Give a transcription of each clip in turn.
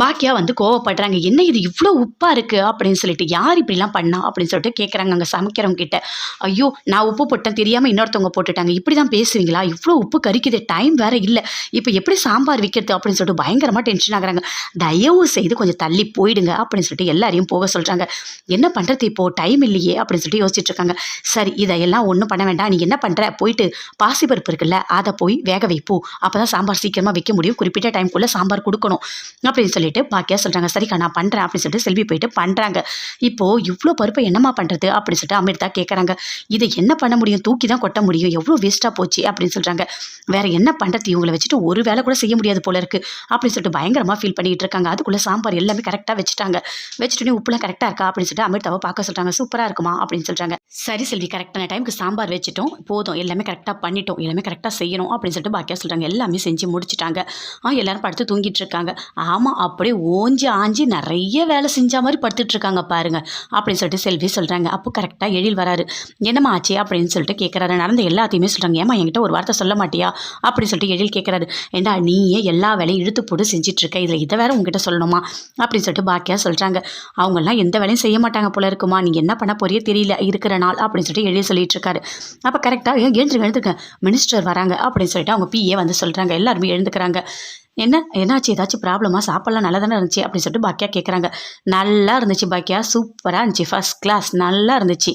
பாக்கியா வந்து கோவப்படுறாங்க. என்ன இது? இவ்வளோ உப்பாக இருக்குது அப்படின்னு சொல்லிட்டு யார் இப்படிலாம் பண்ணா? அப்படின்னு சொல்லிட்டு கேட்குறாங்க அங்கே சமைக்கிறவங்க கிட்ட. ஐயோ நான் உப்பு போட்டேன். தெரியாமல் இன்னொருத்தவங்க போட்டுட்டாங்க. இப்படி தான் பேசுவீங்களா? இவ்வளோ உப்பு கறிக்குது டைம் வேற இல்லை. இப்போ எப்படி சாம்பார் விற்கிறது அப்படின்னு சொல்லிட்டு பயங்கரமாக டென்ஷன் ஆகுறாங்க. தயவு செய்து கொஞ்சம் தள்ளி போயிடுங்க. அப்படின்னு சொல்லிட்டு எல்லாரையும் போக சொல்கிறாங்க என்ன பண்ணுறது இப்போது டைம் இல்லையே. அப்படின்னு சொல்லிட்டு யோசிச்சுட்டு இருக்காங்க. சரி இதையெல்லாம் ஒன்றும் பண்ண வேண்டாம். நீ என்ன பண்ணுற போயிட்டு பாசிப்பருப்பு இருக்குல்ல அதை போய் வேக வைப்போம் அப்போ தான் சாம்பார் சீக்கிரமாக வைக்க முடியும். குறிப்பிட்ட டைம்குள்ளே சாம்பார் கொடுக்கணும். அப்படின்னு சொல்லி சொல்லிட்டு பாக்கியா சொல்கிறாங்க சரிக்கா நான் பண்ணுறேன் அப்படின்னு சொல்லிட்டு செல்வி போயிட்டு பண்ணுறாங்க இப்போது இவ்வளோ பருப்பை என்னம்மா பண்ணுறது அப்படின்னு சொல்லிட்டு அமிர்தா கேட்குறாங்க இதை என்ன பண்ண முடியும்? தூக்கி தான் கொட்ட முடியும். எவ்வளோ வேஸ்ட்டாக போச்சு அப்படின்னு சொல்கிறாங்க வேற என்ன பண்ணுறது இவங்களை வச்சுட்டு ஒரு வேலை கூட செய்ய முடியாது போல இருக்கு அப்படின்னு சொல்லிட்டு பயங்கரமாக ஃபீல் பண்ணிகிட்டு இருக்காங்க. அதுக்குள்ளே சாம்பார் எல்லாமே கரெக்டாக வச்சுட்டாங்க. வச்சுட்டோன்னே உப்புலாம் கரெக்டாக இருக்கா அப்படின்னு சொல்லிட்டு அமிர்தாவை பார்க்க சொல்கிறாங்க சூப்பராக இருக்குமா? அப்படின்னு சொல்கிறாங்க சரி செல்வி கரெக்டான டைமுக்கு சாம்பார் வச்சுட்டோம். போதும். எல்லாமே கரெக்டாக பண்ணிட்டோம். எல்லாமே கரெக்டாக செய்யணும். அப்படின்னு சொல்லிட்டு பாக்கியா சொல்கிறாங்க எல்லாமே செஞ்சு முடிச்சுட்டாங்க. ஆ எல்லாரும் படுத்து தூங்கிட்டு இருக்காங்க. ஆமாம் அப்படியே ஓஞ்சி ஆஞ்சி நிறைய வேலை செஞ்ச மாதிரி படுத்துட்டு இருக்காங்க பாருங்க. அப்படின்னு சொல்லிட்டு செல்வி சொல்கிறாங்க அப்போ கரெக்டாக எழில் வராரு. என்னம்மா ஆச்சு? அப்படின்னு சொல்லிட்டு கேட்குறாரு நடந்த எல்லாத்தையுமே சொல்கிறாங்க ஏமா என்கிட்ட ஒரு வார்த்தை சொல்ல மாட்டியா? அப்படின்னு சொல்லிட்டு எழில் கேட்குறாரு ஏண்டா நீயே எல்லா வேலையும் இழுத்து போட்டு செஞ்சுட்டு இருக்க. இதில் இதை வேற உங்ககிட்ட சொல்லணுமா? அப்படின்னு சொல்லிட்டு பாக்கியா சொல்கிறாங்க அவங்கெல்லாம் எந்த வேலையும் செய்ய மாட்டாங்க போல இருக்குமா? நீங்கள் என்ன பண்ண போறியே தெரியல. இருக்கிற நாள் அப்படின்னு சொல்லிட்டு எழில் சொல்லிட்டு இருக்காரு. அப்போ கரெக்டாக எழுந்துருங்க எழுந்துருங்க மினிஸ்டர் வராங்க அப்படின்னு சொல்லிட்டு அவங்க பிஏ வந்து சொல்கிறாங்க எல்லாருமே எழுந்துக்கிறாங்க. என்ன? என்னாச்சு? ஏதாச்சும் ப்ராப்ளமாக சாப்பாடுலாம் நல்லா தானே இருந்துச்சு? அப்படின்னு சொல்லிட்டு பாக்கியா கேட்குறாங்க நல்லா இருந்துச்சு பாக்கியா. சூப்பராக இருந்துச்சு. ஃபர்ஸ்ட் கிளாஸ் நல்லா இருந்துச்சு.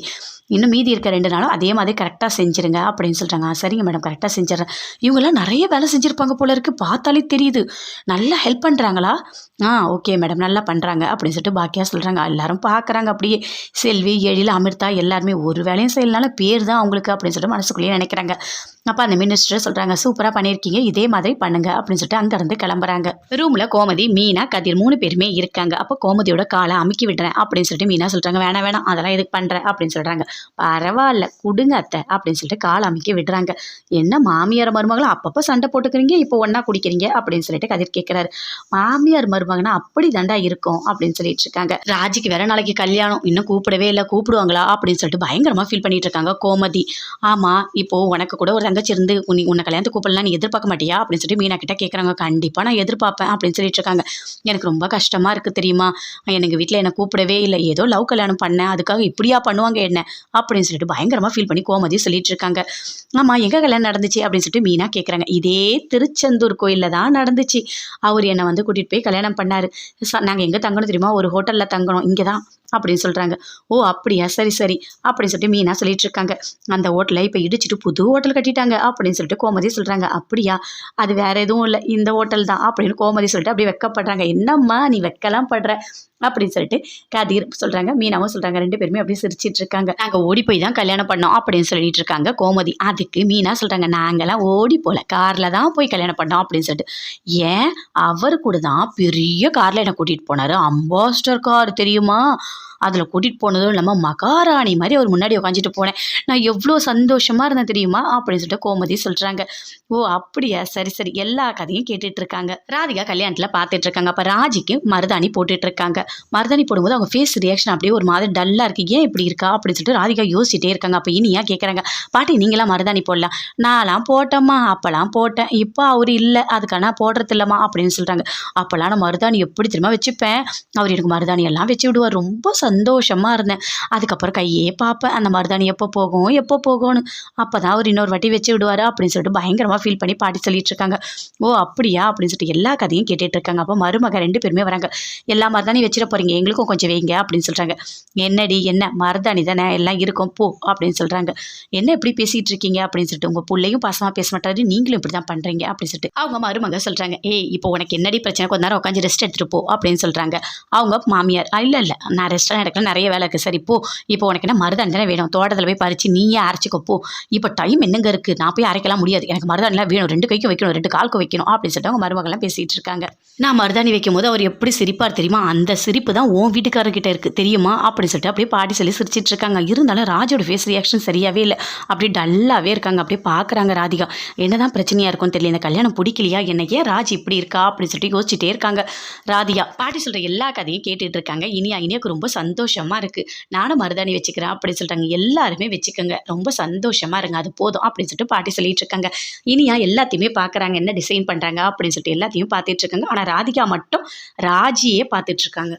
இன்னும் மீதி இருக்க ரெண்டு நாளும் அதே மாதிரி கரெக்டாக செஞ்சுருங்க அப்படின்னு சொல்கிறாங்க "ஆ, சரிங்க மேடம் கரெக்டாக செஞ்சிடறேன். இவங்கெல்லாம் நிறைய வேலை செஞ்சுருப்பாங்க போல இருக்குது பார்த்தாலே தெரியுது. நல்லா ஹெல்ப் பண்ணுறாங்களா ஆ ஓகே மேடம் நல்லா பண்ணுறாங்க அப்படின்னு சொல்லிட்டு பாக்கியா சொல்கிறாங்க எல்லாரும் பார்க்குறாங்க அப்படியே. செல்வி எழில் அமிர்தா எல்லாருமே ஒரு வேலையும் செய்யலனால பேர் தான் அவங்களுக்கு அப்படின்னு சொல்லிட்டு மனசுக்குள்ளேயே நினைக்கிறாங்க. அப்போ அந்த மினிஸ்டர் சொல்கிறாங்க சூப்பராக பண்ணியிருக்கீங்க. இதே மாதிரி பண்ணுங்க அப்படின்னு சொல்லிட்டு அங்கேருந்து கிளம்புறாங்க. ரூமில் கோமதி மீனா கதிர் மூணு பேருமே இருக்காங்க. அப்போ கோமதியோட காலை அமுக்கி விடுறேன் அப்படின்னு சொல்லிட்டு மீனா சொல்கிறாங்க வேணாம் வேணாம் அதெல்லாம் எதுக்கு பண்ணுறேன் அப்படின்னு சொல்கிறாங்க பரவாயில்ல கொடுங்க அத்தை அப்படின்னு சொல்லிட்டு காலை அமுக்கி விடுறாங்க. என்ன மாமியார் மருமகளும் அப்பப்போ சண்டை போட்டுக்கிறீங்க இப்போ ஒன்றா குடிக்கிறீங்க அப்படின்னு சொல்லிட்டு கதிர் கேட்குறாரு மாமியார் மருமகனா அப்படி தண்டா இருக்கும் அப்படின்னு சொல்லிட்டு இருக்காங்க. ராஜிக்கு வேற நாளைக்கு கல்யாணம் இன்னும் கூப்பிடவே இல்லை கூப்பிடுவாங்களா அப்படின்னு சொல்லிட்டு பயங்கரமாக ஃபீல் பண்ணிட்டு இருக்காங்க கோமதி. ஆமாம் இப்போ உனக்கு கூட ஒரு தங்கச்சி இருந்து உன்னை உன்னை கல்யாணத்துக்கு கூப்பிடலாம் நீ எதிர்பார்க்க மாட்டியா அப்படின்னு சொல்லிட்டு மீனா கிட்ட கேட்குறாங்க கண்டிப்பாக கண்டிப்பாக நான் எதிர்பார்ப்பேன் அப்படின்னு சொல்லிட்டு இருக்காங்க எனக்கு ரொம்ப கஷ்டமாக இருக்குது தெரியுமா? எனக்கு வீட்டில் என்னை கூப்பிடவே இல்லை. ஏதோ லவ் கல்யாணம் பண்ணேன். அதுக்காக இப்படியா பண்ணுவாங்க என்ன? அப்படின்னு சொல்லிட்டு பயங்கரமாக ஃபீல் பண்ணி கோமதி சொல்லிட்டு இருக்காங்க ஆமாம் எங்கே கல்யாணம் நடந்துச்சு? அப்படின்னு சொல்லிட்டு மீனா கேட்குறாங்க இதே திருச்செந்தூர் கோயிலில் தான் நடந்துச்சு. அவர் என்னை வந்து கூட்டிகிட்டு போய் கல்யாணம் பண்ணார். நாங்கள் எங்கே தங்கணும் தெரியுமா? ஒரு ஹோட்டலில் தங்கணும். இங்கே தான் அப்படின்னு சொல்கிறாங்க ஓ அப்படியா? சரி சரி. அப்படின்னு சொல்லிட்டு மீனா சொல்லிட்டு இருக்காங்க அந்த ஹோட்டலை இப்போ இடிச்சிட்டு புது ஹோட்டல் கட்டிட்டாங்க அப்படின்னு சொல்லிட்டு கோமதி சொல்கிறாங்க அப்படியா? அது வேற எதுவும் இல்லை. இந்த ஹோட்டல் தான் அப்படின்னு கோமதி சொல்லிட்டு அப்படியே வெக்கப்படுறாங்க. என்னம்மா நீ வெக்கலாம் படுற? அப்படின்னு சொல்லிட்டு கதிர் சொல்கிறாங்க மீனாவும் சொல்கிறாங்க ரெண்டு பேருமே அப்படியே சிரிச்சிட்டு இருக்காங்க. நாங்கள் ஓடி போய் தான் கல்யாணம் பண்ணோம் அப்படின்னு சொல்லிட்டு இருக்காங்க கோமதி. அதுக்கு மீனா சொல்கிறாங்க நாங்களாம் ஓடி போகல காரில் தான் போய் கல்யாணம் பண்ணோம் அப்படின்னு சொல்லிட்டு. ஏன்? அவர் கூட தான் பெரிய காரில் என்னை கூட்டிகிட்டு போனார். அம்பாஸ்டர் கார் தெரியுமா? அதில் கூட்டிகிட்டு போனதும் இல்லாமல் மகாராணி மாதிரி அவர் முன்னாடி உட்காந்துட்டு போனேன். நான் எவ்வளோ சந்தோஷமாக இருந்தேன் தெரியுமா? அப்படின்னு சொல்லிட்டு கோமதி சொல்கிறாங்க ஓ அப்படியா? சரி சரி. எல்லா கதையும் கேட்டுட்டு இருக்காங்க ராதிகா கல்யாணத்தில் பார்த்துட்டு இருக்காங்க அப்போ ராஜிக்கு மருதாணி போட்டுட்டு இருக்காங்க மருதாணி போடும்போது அவங்க ஃபேஸ் ரியாக்ஷன் அப்படியே ஒரு மாதிரி டல்லாக இருக்குது ஏன் இப்படி இருக்கா? அப்படின்னு சொல்லிட்டு ராதிகா யோசிச்சிட்டே இருக்காங்க. அப்போ இனியா கேட்குறாங்க பாட்டி நீங்களாம் மருதாணி போடலாம். நான்லாம் போட்டேம்மா. அப்போலாம் போட்டேன். இப்போ அவர் இல்லை. அதுக்காக நான் போடுறது இல்லைம்மா அப்படின்னு சொல்கிறாங்க அப்போல்லாம் நான் மருதாணி எப்படி திரும்ப வச்சுப்பேன்? அவர் எனக்கு மருதாணி எல்லாம் வச்சு விடுவார். ரொம்ப சந்தோஷமாக இருந்தேன். அதுக்கப்புறம் கையே பார்ப்பேன். அந்த மருதாணி எப்போ போகும்? எப்போ போகும்னு. அப்போ தான் அவர் இன்னொரு வாட்டி வச்சு விடுவார் அப்படின்னு சொல்லிட்டு பயங்கரமாக ஃபீல் பண்ணி பாட்டி சொல்லிட்டு இருக்காங்க. ஓ அப்படியா? அப்படின்னு சொல்லிட்டு எல்லா கதையும் கேட்டுட்டு இருக்காங்க. அப்போ மருமக ரெண்டு பேருமே வராங்க. எல்லா மருதாணி வச்சிட போகிறீங்க எங்களுக்கும் கொஞ்சம் வைங்க அப்படின்னு சொல்கிறாங்க என்னடி என்ன? மருதாணி தானே? எல்லாம் இருக்கும். போ அப்படின்னு சொல்கிறாங்க என்ன இப்படி பேசிகிட்டு இருக்கீங்க? அப்படின்னு சொல்லிட்டு உங்கள் பிள்ளையும் பாசமாக பேச மாட்டாரு. நீங்களும் இப்படி தான் பண்ணுறீங்க அப்படின்னு சொல்லிட்டு அவங்க மருமக சொல்கிறாங்க ஏய் இப்போ உனக்கு என்னடி பிரச்சனை? கொஞ்ச நேரம் உட்காந்து ரெஸ்ட் எடுத்துகிட்டு போ அப்படின்னு சொல்கிறாங்க அவங்க மாமியார் இல்லை இல்லை நான் தான் எடுக்கல நிறைய வேலை இருக்குது சரி போ. இப்போ உனக்கு என்ன மருதாணி தானே வேணும்? தோட்டத்தில் போய் பறித்து நீயே அரைச்சிக்கோ போ. இப்போ டைம் என்னங்க இருக்குது நான் போய் அரைக்கலாம் முடியாது. எனக்கு மருதாணிலாம் வேணும். ரெண்டு கைக்கும் வைக்கணும். ரெண்டு காலுக்கும் வைக்கணும் அப்படின்னு சொல்லிட்டு அவங்க மருமகள்லாம் பேசிகிட்டு இருக்காங்க. நான் மருதாணி வைக்கும் போது அவர் எப்படி சிரிப்பார் தெரியுமா? அந்த சிரிப்பு தான் உன் வீட்டுக்காரர்கிட்ட இருக்குது தெரியுமா? அப்படின்னு சொல்லிட்டு அப்படியே பாடி சொல்லி சிரிச்சிட்டு இருக்காங்க. இருந்தாலும் ராஜோட ஃபேஸ் ரியாக்ஷன் சரியாகவே இல்லை. அப்படியே டல்லாகவே இருக்காங்க. அப்படியே பார்க்குறாங்க ராதிகா. என்ன தான் பிரச்சனையாக இருக்கும்னு தெரியல. இந்த கல்யாணம் பிடிக்கலையா? என்ன ஏன் ராஜ் இப்படி இருக்கா? அப்படின்னு சொல்லிட்டு யோசிச்சுட்டே இருக்காங்க ராதிகா. பாட்டி சொல்கிற எல்லா கதையும் கேட்டுட்டு இருக்காங்க. இனியா இனியாக்கு ரொம்ப சந்தோஷம். சந்தோஷமாக இருக்குது நானும் மருதாணி வச்சுக்கிறேன் அப்படின்னு சொல்கிறாங்க எல்லாருமே வச்சுக்கோங்க. ரொம்ப சந்தோஷமாக இருங்க. அது போதும் அப்படின்னு சொல்லிட்டு பாட்டி சொல்லிட்டு இருக்காங்க. இனியா எல்லாத்தையுமே பார்க்குறாங்க என்ன டிசைன் பண்ணுறாங்க அப்படின்னு சொல்லிட்டு எல்லாத்தையும் பார்த்துட்டு இருக்காங்க. ஆனால் ராதிகா மட்டும் ராஜியே பார்த்துட்டு இருக்காங்க.